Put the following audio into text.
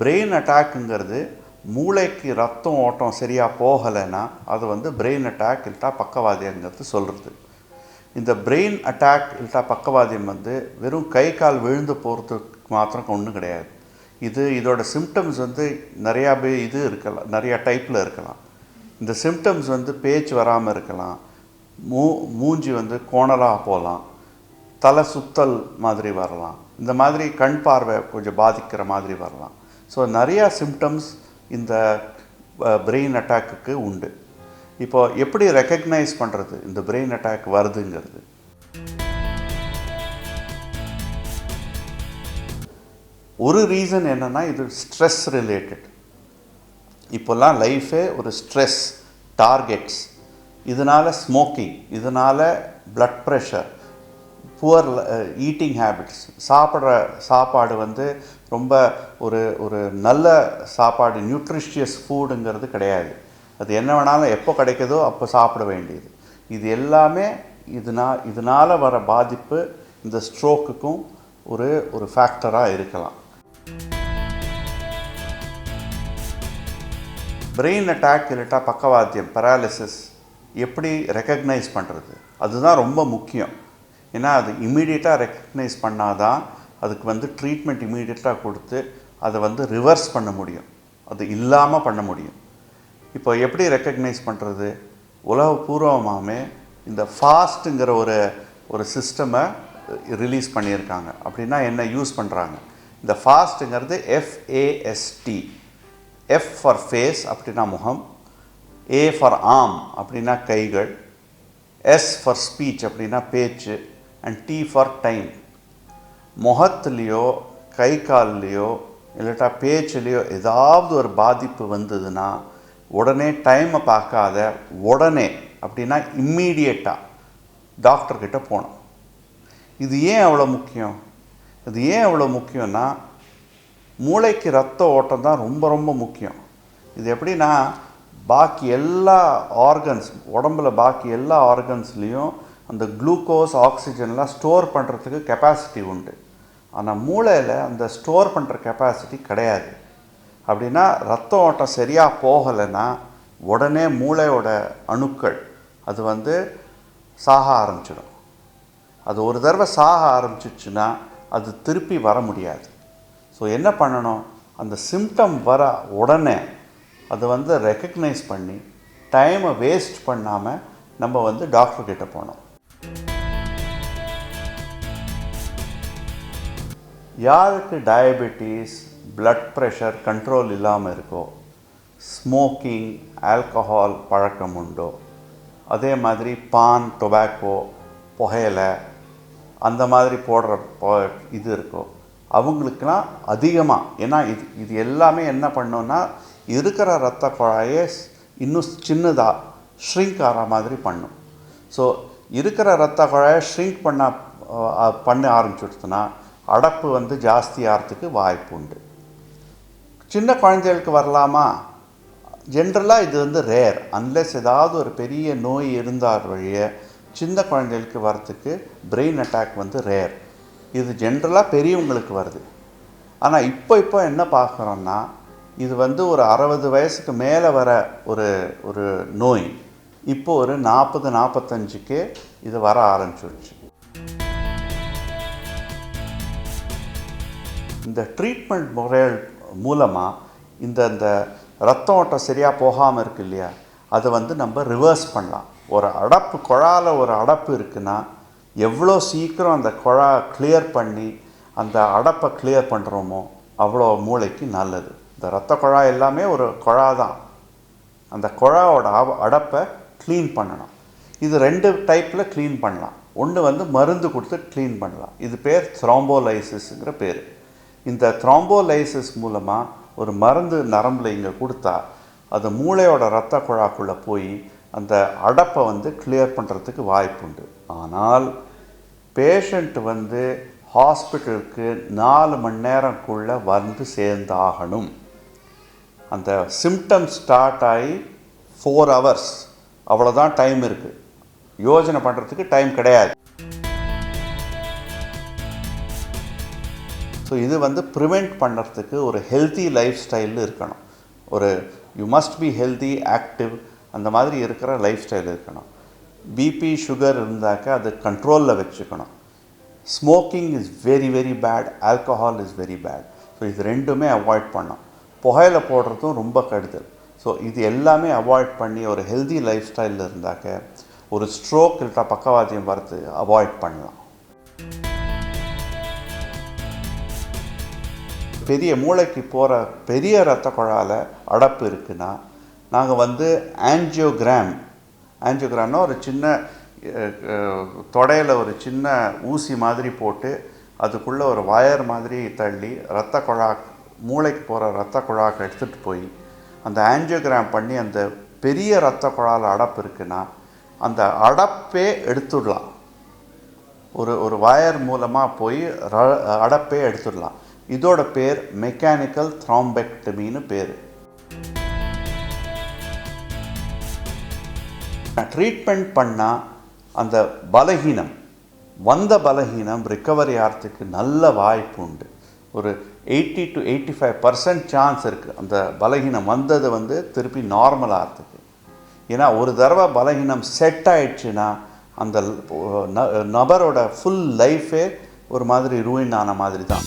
Brain அட்டாக்குங்கிறது மூளைக்கு ரத்தம் ஓட்டம் சரியாக போகலைன்னா அது வந்து பிரெயின் அட்டாக் இல்லட்டா பக்கவாதியங்கிறது சொல்கிறது இந்த பிரெயின் அட்டாக் இல்லட்டா பக்கவாதியம் வந்து வெறும் கை கால் விழுந்து போகிறதுக்கு மாத்திரம் ஒன்றும் கிடையாது. இது இதோட சிம்டம்ஸ் வந்து நிறையா பே இது இருக்கலாம் நிறையா டைப்பில் இருக்கலாம். இந்த சிம்டம்ஸ் வந்து பேச்சு வராமல் இருக்கலாம். மூ மூஞ்சி வந்து கோணலாக போகலாம் தலை சுத்தல் மாதிரி வரலாம். இந்த மாதிரி கண் பார்வை கொஞ்சம் பாதிக்கிற மாதிரி வரலாம். ஸோ நிறையா சிம்டம்ஸ் இந்த பிரெயின் அட்டாக்குக்கு உண்டு. இப்போ எப்படி ரெக்கக்னைஸ் பண்ணுறது இந்த பிரெயின் அட்டாக் வருதுங்கிறது. ஒரு ரீசன் என்னென்னா இது ஸ்ட்ரெஸ் ரிலேட்டட் இப்போல்லாம் லைஃபே ஒரு ஸ்ட்ரெஸ் டார்கெட்ஸ் இதனால் ஸ்மோக்கிங் இதனால் blood pressure poor eating habits சாப்பிட்ற சாப்பாடு வந்து ரொம்ப ஒரு ஒரு நல்ல சாப்பாடு நியூட்ரிஷியஸ் ஃபுட்டுங்கிறது கிடையாது. அது என்ன வேணாலும் எப்போ கிடைக்குதோ அப்போ சாப்பிட வேண்டியது. இது எல்லாமே இதுனா இதனால் வர பாதிப்பு இந்த ஸ்ட்ரோக்குக்கும் ஒரு ஒரு ஃபேக்டராக இருக்கலாம். பிரெயின் அட்டாக் இல்லட்டா பக்கவாத்தியம் பராலிசிஸ் எப்படி ரெக்கக்னைஸ் பண்ணுறது அதுதான் ரொம்ப முக்கியம். ஏன்னா அது இமீடியட்டாக ரெக்கக்னைஸ் பண்ணாதான் அதுக்கு வந்து ட்ரீட்மெண்ட் இமீடியட்டாக கொடுத்து அதை வந்து ரிவர்ஸ் பண்ண முடியும். அது இல்லாமல் பண்ண முடியும். இப்போ எப்படி ரெக்கக்னைஸ் பண்ணுறது உலகபூர்வமாகவே இந்த ஃபாஸ்ட்டுங்கிற ஒரு ஒரு சிஸ்டமை ரிலீஸ் பண்ணியிருக்காங்க. அப்படின்னா என்ன யூஸ் பண்ணுறாங்க இந்த ஃபாஸ்ட்டுங்கிறது F A S T F for face அப்படின்னா முகம். ஏ ஃபார் ஆம் அப்படின்னா கைகள். எஸ் ஃபார் ஸ்பீச் அப்படின்னா பேச்சு. அண்ட் டி ஃபார் டைம் முகத்துலேயோ கை கால்லையோ இல்லாட்டா பேச்சுலேயோ ஏதாவது ஒரு பாதிப்பு வந்ததுன்னா உடனே டைமை பார்க்காத உடனே அப்படின்னா இம்மீடியட்டாக டாக்டர்கிட்ட போகணும். இது ஏன் அவ்வளோ முக்கியம்? இது ஏன் அவ்வளோ முக்கியம்னா மூளைக்கு ரத்த ஓட்டம் தான் ரொம்ப ரொம்ப முக்கியம். இது எப்படின்னா பாக்கி எல்லா ஆர்கன்ஸ் உடம்புல பாக்கி எல்லா ஆர்கன்ஸ்லேயும் அந்த குளுக்கோஸ் ஆக்சிஜன்லாம் ஸ்டோர் பண்ணுறதுக்கு கெப்பாசிட்டி உண்டு. ஆனால் மூளையில் அந்த ஸ்டோர் பண்ணுற கெப்பாசிட்டி கிடையாது. அப்படின்னா ரத்த ஓட்டம் சரியாக போகலைன்னா உடனே மூளையோட அணுக்கள் அது வந்து சாக ஆரம்பிச்சிடும். அது ஒரு தடவை சாக ஆரம்பிச்சிச்சுன்னா அது திருப்பி வர முடியாது. ஸோ என்ன பண்ணணும்? அந்த சிம்டம் வர உடனே அதை வந்து ரெக்கக்னைஸ் பண்ணி டைமை வேஸ்ட் பண்ணாமல் நம்ம வந்து டாக்டர்கிட்ட போனோம் யாருக்கு டயபெட்டிஸ் பிளட் ப்ரெஷர் கண்ட்ரோல் இல்லாமல் இருக்கோ ஸ்மோக்கிங் ஆல்கஹால் பழக்கம் உண்டோ அதே மாதிரி பான் டொபாக்கோ புகையிலை அந்த மாதிரி போடுற பொ இது இருக்கோ அவங்களுக்கெல்லாம் அதிகமாக ஏன்னா இது இது எல்லாமே என்ன பண்ணோன்னா இருக்கிற ரத்த குழாயை இன்னும் சின்னதாக ஷ்ரிங்க் ஆகிற மாதிரி பண்ணும். ஸோ இருக்கிற ரத்த குழாயை ஷ்ரிங்க் பண்ண பண்ண ஆரம்பிச்சுடுச்சுன்னா அடப்பு வந்து ஜாஸ்தி ஆகிறதுக்கு வாய்ப்பு உண்டு. சின்ன குழந்தைகளுக்கு வரலாமா? ஜென்ரலாக இது வந்து ரேர் அன்லெஸ் ஏதாவது ஒரு பெரிய நோய் இருந்தால் வழிய சின்ன குழந்தைகளுக்கு வரத்துக்கு பிரெயின் அட்டாக் வந்து ரேர் இது ஜென்ரலாக பெரியவங்களுக்கு வருது. ஆனால் இப்போ இப்போ என்ன பார்க்குறோன்னா இது வந்து ஒரு அறுபது வயசுக்கு மேலே வர ஒரு ஒரு நோய். இப்போ ஒரு நாற்பது நாற்பத்தஞ்சுக்கே இது வர ஆரம்பிச்சிருச்சு. இந்த ட்ரீட்மெண்ட் முறைகள் மூலமாக இந்த இந்த ரத்த ஓட்டம் சரியாக போகாமல் இருக்கு இல்லையா? அதை வந்து நம்ம ரிவர்ஸ் பண்ணலாம். ஒரு அடப்பு குழால ஒரு அடப்பு இருக்குன்னா எவ்வளோ சீக்கிரம் அந்த குழா கிளியர் பண்ணி அந்த அடப்பை கிளியர் பண்ணுறோமோ அவ்வளோ மூளைக்கு நல்லது. இந்த ரத்த குழா எல்லாமே ஒரு குழா தான். அந்த குழாவோட அடப்பை க்ளீன் பண்ணணும். இது ரெண்டு டைப்பில் க்ளீன் பண்ணலாம். ஒன்று வந்து மருந்து கொடுத்து க்ளீன் பண்ணலாம். இது பேர் த்ரோம்போலைசிஸுங்கிற பேர். இந்த த்ராம்போலைசிஸ் மூலமாக ஒரு மருந்து நரம்பில் இங்கே கொடுத்தா அது மூளையோட ரத்த குழாக்குள்ளே போய் அந்த அடப்பை வந்து கிளியர் பண்ணுறதுக்கு வாய்ப்புண்டு ஆனால் பேஷண்ட் வந்து ஹாஸ்பிட்டலுக்கு நாலு மணி நேரம்குள்ளே வந்து சேர்ந்தாகணும். அந்த சிம்டம் ஸ்டார்ட் ஆகி ஃபோர் ஹவர்ஸ் அவ்வளோதான் டைம் இருக்குது யோஜனை பண்ணுறதுக்கு டைம் கிடையாது. ஸோ இது வந்து ப்ரிவெண்ட் பண்ணுறதுக்கு ஒரு ஹெல்த்தி லைஃப் ஸ்டைலில் இருக்கணும். ஒரு you must be healthy active அந்த மாதிரி இருக்கிற லைஃப் ஸ்டைல் இருக்கணும் பிபி சுகர் இருந்தாக்க அது கண்ட்ரோலில் வச்சுக்கணும். Smoking is very very bad alcohol is very bad so இது ரெண்டுமே அவாய்ட் பண்ணோம் புகையில் போடுறதும் ரொம்ப கெடுதல் ஸோ இது எல்லாமே அவாய்ட் பண்ணி ஒரு ஹெல்தி லைஃப் ஸ்டைலில் இருந்தாக்க ஒரு ஸ்ட்ரோக் இல்லட்டா பக்கவாத்தியம் வரது அவாய்ட் பண்ணலாம். பெரிய மூளைக்கு போகிற பெரிய ரத்த குழாயில் அடப்பு இருக்குன்னா நாங்கள் வந்து ஆன்ஜியோகிராம் ஆன்ஜியோகிராம்னா ஒரு சின்ன தொடையில் ஒரு சின்ன ஊசி மாதிரி போட்டு அதுக்குள்ளே ஒரு வயர் மாதிரி தள்ளி ரத்த குழா மூளைக்கு போகிற ரத்த குழாக்கு எடுத்துகிட்டு போய் அந்த ஆன்ஜியோகிராம் பண்ணி அந்த பெரிய ரத்த குழாயில் அடப்பு இருக்குன்னா அந்த அடப்பே எடுத்துடலாம். ஒரு ஒரு வயர் மூலமாக போய் ர- அடப்பே எடுத்துடலாம். இதோட பேர் மெக்கானிக்கல் த்ராம்பெக்டமின்னு பேர். ட்ரீட்மெண்ட் பண்ணால் அந்த பலகீனம் வந்த பலகீனம் ரிக்கவரி ஆகிறதுக்கு நல்ல வாய்ப்பு உண்டு. ஒரு eighty to eighty five percent chance இருக்குது அந்த பலகீனம் வந்தது வந்து திருப்பி நார்மல் ஆகிறதுக்கு ஏன்னா ஒரு தடவை பலகீனம் செட் ஆயிடுச்சுன்னா அந்த ந- நபரோட ஃபுல் லைஃபே ஒரு மாதிரி ரூயின் ஆன மாதிரி தான்.